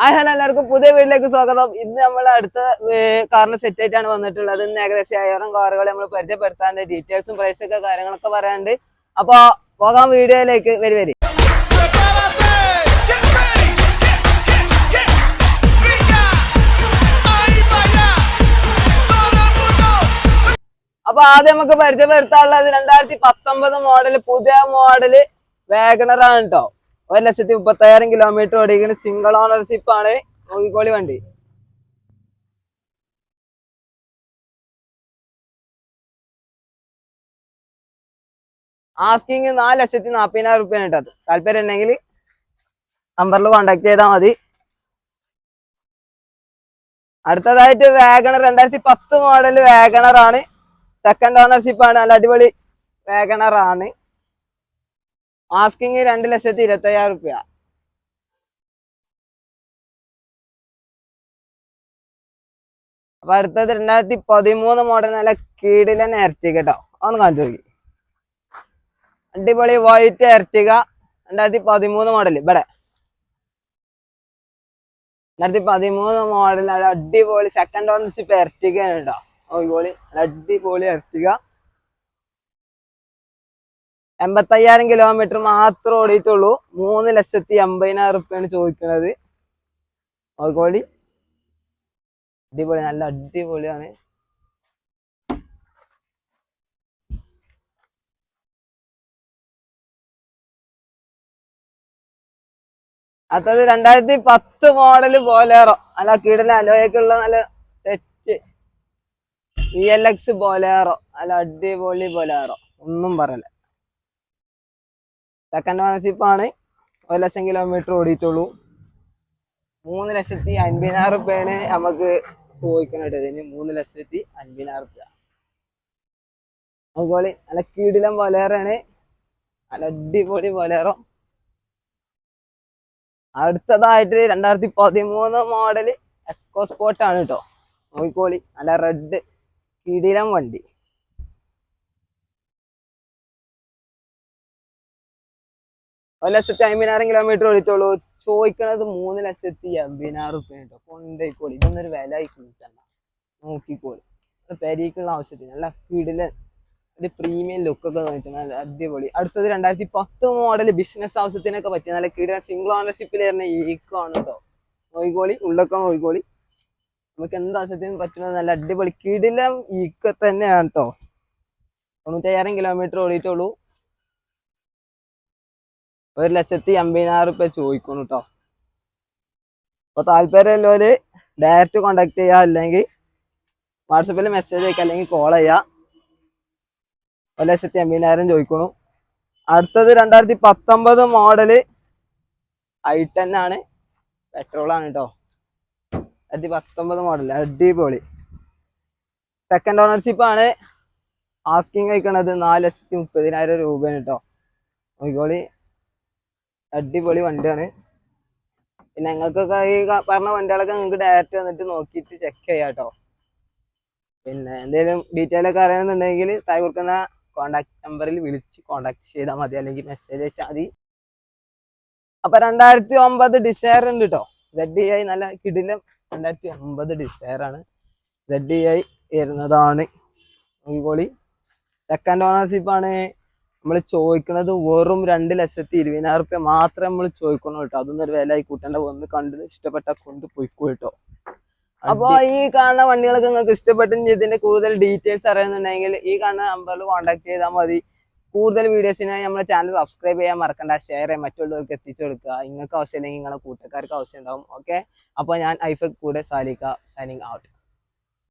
Hi hello എല്ലാവർക്കും പുതിയ വീട്ടിലേക്ക് സ്വാഗതം. ഇന്ന് നമ്മൾ അടുത്ത കാറിന് സെറ്റ് ആയിട്ടാണ് വന്നിട്ടുള്ളത്. ഇന്ന് ഏകദേശം അയ്യായിരം കാറുകൾ നമ്മൾ പരിചയപ്പെടുത്താണ്ട് ഡീറ്റെയിൽസും പ്രൈസൊക്കെ കാര്യങ്ങളൊക്കെ പറയാണ്ട് അപ്പൊ പോകാം വീഡിയോയിലേക്ക്. വരി വരി. അപ്പൊ ആദ്യം നമുക്ക് പരിചയപ്പെടുത്താനുള്ളത് രണ്ടായിരത്തി പത്തൊമ്പത് മോഡൽ പുതിയ മോഡൽ വേഗണറാണ് കേട്ടോ ഒരു ലക്ഷത്തി മുപ്പത്തയ്യായിരം കിലോമീറ്റർ ഓടിക്കുന്ന സിംഗിൾ ഓണർഷിപ്പ് ആണ് നോക്കിക്കോളി വണ്ടി. ആസ്കിങ് നാല് ലക്ഷത്തി നാപ്പതിനായിരം റുപ്യാണ് കേട്ടത് താല്പര്യം ഉണ്ടെങ്കിൽ നമ്പറിൽ കോണ്ടാക്ട് ചെയ്താൽ മതി. അടുത്തതായിട്ട് വാഗണർ രണ്ടായിരത്തി പത്ത് മോഡൽ വാഗണർ ആണ്. സെക്കൻഡ് ഓണർഷിപ്പ് ആണ്. നല്ല അടിപൊളി വാഗണർ ആണ്. ആസ്കിങ് രണ്ട് ലക്ഷത്തി ഇരുപത്തി അയ്യായിരം റുപ്യ. അപ്പൊ അടുത്തത് രണ്ടായിരത്തി പതിമൂന്ന് മോഡൽ നല്ല കീടിലെ എർട്ടിക കേട്ടോ ഒന്ന് കാണിച്ചു നോക്കി. അടിപൊളി വൈറ്റ് എർട്ടിക രണ്ടായിരത്തി പതിമൂന്ന് മോഡൽ ഇവിടെ. രണ്ടായിരത്തി പതിമൂന്ന് മോഡൽ അടിപൊളി സെക്കൻഡ് ഓണർഷിപ്പ് എർട്ടിക കേട്ടോ നോക്കിക്കോളി. അടിപൊളി എർട്ടിക എൺപത്തയ്യായിരം കിലോമീറ്റർ മാത്രം ഓടിയിട്ടുള്ളൂ. മൂന്ന് ലക്ഷത്തി എൺപതിനായിരം റുപ്യാണ് ചോദിക്കുന്നത് നോക്കിക്കോളി അടിപൊളി നല്ല അടിപൊളിയാണ്. അടുത്തത് രണ്ടായിരത്തി പത്ത് മോഡൽ ബോലേറോ. നല്ല കീടന അലോയൊക്കെയുള്ള നല്ല set E L X Bolero. നല്ല അടിപൊളി ബോലേറോ. ഒന്നും പറയല സെക്കൻഡ് ആണ് ഒരു ലക്ഷം കിലോമീറ്റർ ഓടിയിട്ടുള്ളൂ. മൂന്ന് ലക്ഷത്തി അൻപതിനായിരം റുപ്യാണ് നമുക്ക് ചോദിക്കാനായിട്ട് ഇതിന് മൂന്ന് ലക്ഷത്തി അൻപതിനായിരം റുപ്യ. അതുപോലെ നല്ല കീടിലം ബൊലേറാണ് നല്ല അടിപൊളി ബൊലേറോ അടുത്തതായിട്ട് രണ്ടായിരത്തി പതിമൂന്ന് മോഡൽ എക്കോ ആണ് കേട്ടോ നോക്കിക്കോളി. നല്ല റെഡ് കിടിലം വണ്ടി. ഒരു ലക്ഷത്തി അമ്പതിനായിരം കിലോമീറ്റർ ഓടിയിട്ടുള്ളൂ. ചോദിക്കണത് മൂന്ന് ലക്ഷത്തി അമ്പതിനായിരം റുപ്യ കേട്ടോ കൊണ്ടേക്കോളി ഇതൊന്നൊരു വില ആയിക്കോട്ടല്ല നോക്കിക്കോളി. പെരീക്കുള്ള ആവശ്യത്തിന്. നല്ല കിടില ഒരു പ്രീമിയം ലുക്ക് ഒക്കെ തോന്നിച്ചു നല്ല അടിപൊളി. അടുത്തത് രണ്ടായിരത്തി പത്ത് മോഡൽ ബിസിനസ് ആവശ്യത്തിനൊക്കെ പറ്റിയ നല്ല കിടില സിംഗിൾ ഓണർഷിപ്പിൽ വരുന്ന ഈക്കോ ആണ് കേട്ടോ നോക്കിക്കോളി. ഉള്ളൊക്കെ നോക്കിക്കോളി. നമുക്ക് എന്ത് ആവശ്യത്തിനും പറ്റുന്നത് നല്ല അടിപൊളി കിടിലം ഈക്ക തന്നെയാണ് കേട്ടോ തൊണ്ണൂറ്റയ്യായിരം കിലോമീറ്റർ ഓടിയിട്ടുള്ളൂ. ഒരു ലക്ഷത്തി അമ്പതിനായിരം റുപ്യ ചോദിക്കുന്നു കേട്ടോ അപ്പൊ താല്പര്യമുള്ളവര് ഡയറക്റ്റ് കോണ്ടാക്ട് ചെയ്യുക അല്ലെങ്കിൽ വാട്സപ്പിൽ മെസ്സേജ് അയക്കുക അല്ലെങ്കിൽ കോൾ ചെയ്യുക ഒരു ലക്ഷത്തി അമ്പതിനായിരം ചോദിക്കുന്നു അടുത്തത് രണ്ടായിരത്തി പത്തൊമ്പത് മോഡൽ ഐ ടെൻ ആണ് പെട്രോൾ ആണ് കേട്ടോ രണ്ടായിരത്തി പത്തൊമ്പത് മോഡൽ അടിപൊളി. സെക്കൻഡ് ഓണർഷിപ്പ് ആണ് ആസ്കിങ് കഴിക്കണത് നാല് ലക്ഷത്തി മുപ്പതിനായിരം രൂപയാണ് കേട്ടോ നോക്കിക്കോളി. അടിപൊളി വണ്ടിയാണ്. പിന്നെ ഞങ്ങൾക്കൊക്കെ ഈ പറഞ്ഞ വണ്ടികളൊക്കെ നിങ്ങൾക്ക് ഡയറക്റ്റ് വന്നിട്ട് നോക്കിയിട്ട് ചെക്ക് ചെയ്യാം കേട്ടോ പിന്നെ എന്തെങ്കിലും ഡീറ്റെയിൽ ഒക്കെ അറിയണമെന്നുണ്ടെങ്കിൽ തായി കൊടുക്കുന്ന കോണ്ടാക്ട് നമ്പറിൽ വിളിച്ച് കോണ്ടാക്ട് ചെയ്താൽ മതി. അല്ലെങ്കിൽ മെസ്സേജ് അയച്ചാൽ മതി. അപ്പൊ രണ്ടായിരത്തി ഒമ്പത് ഡിസയർ ഉണ്ട് കേട്ടോ സെഡ് ഐ നല്ല കിടിലം രണ്ടായിരത്തി ഒമ്പത് ഡിസയർ ആണ് സെഡ് ഐ വരുന്നതാണ്. നോക്കിക്കോളി. സെക്കൻഡ് ഓണർഷിപ്പ് ആണ്. നമ്മൾ ചോദിക്കുന്നത് വെറും രണ്ട് ലക്ഷത്തി ഇരുപതിനായിരം റുപ്യ മാത്രമേ നമ്മൾ ചോദിക്കണം കേട്ടോ. അതൊന്നും ഒരു വില കൂട്ടേണ്ട. ഒന്ന് കണ്ടു ഇഷ്ടപ്പെട്ട കൊണ്ട് പോയിക്കോ കേട്ടോ. അപ്പൊ ഈ കാണുന്ന വണ്ടികളൊക്കെ നിങ്ങൾക്ക് ഇഷ്ടപ്പെട്ട ഇതിന്റെ കൂടുതൽ ഡീറ്റെയിൽസ് അറിയുന്നുണ്ടെങ്കിൽ ഈ കാണുന്ന നമ്പറിൽ കോൺടാക്ട് ചെയ്താൽ മതി. കൂടുതൽ വീഡിയോസിനായി നമ്മുടെ ചാനൽ സബ്സ്ക്രൈബ് ചെയ്യാൻ മറക്കണ്ട. ഷെയർ ചെയ്യാൻ മറ്റുള്ളവർക്ക് എത്തിച്ചു കൊടുക്കുക. നിങ്ങൾക്ക് ആവശ്യമില്ലെങ്കിൽ നിങ്ങളുടെ കൂട്ടുകാർക്ക് ആവശ്യം ഉണ്ടാവും ഓക്കെ അപ്പോൾ ഞാൻ ഐഫക് കൂടെ സാലിക്ക സൈനിങ് ഔട്ട്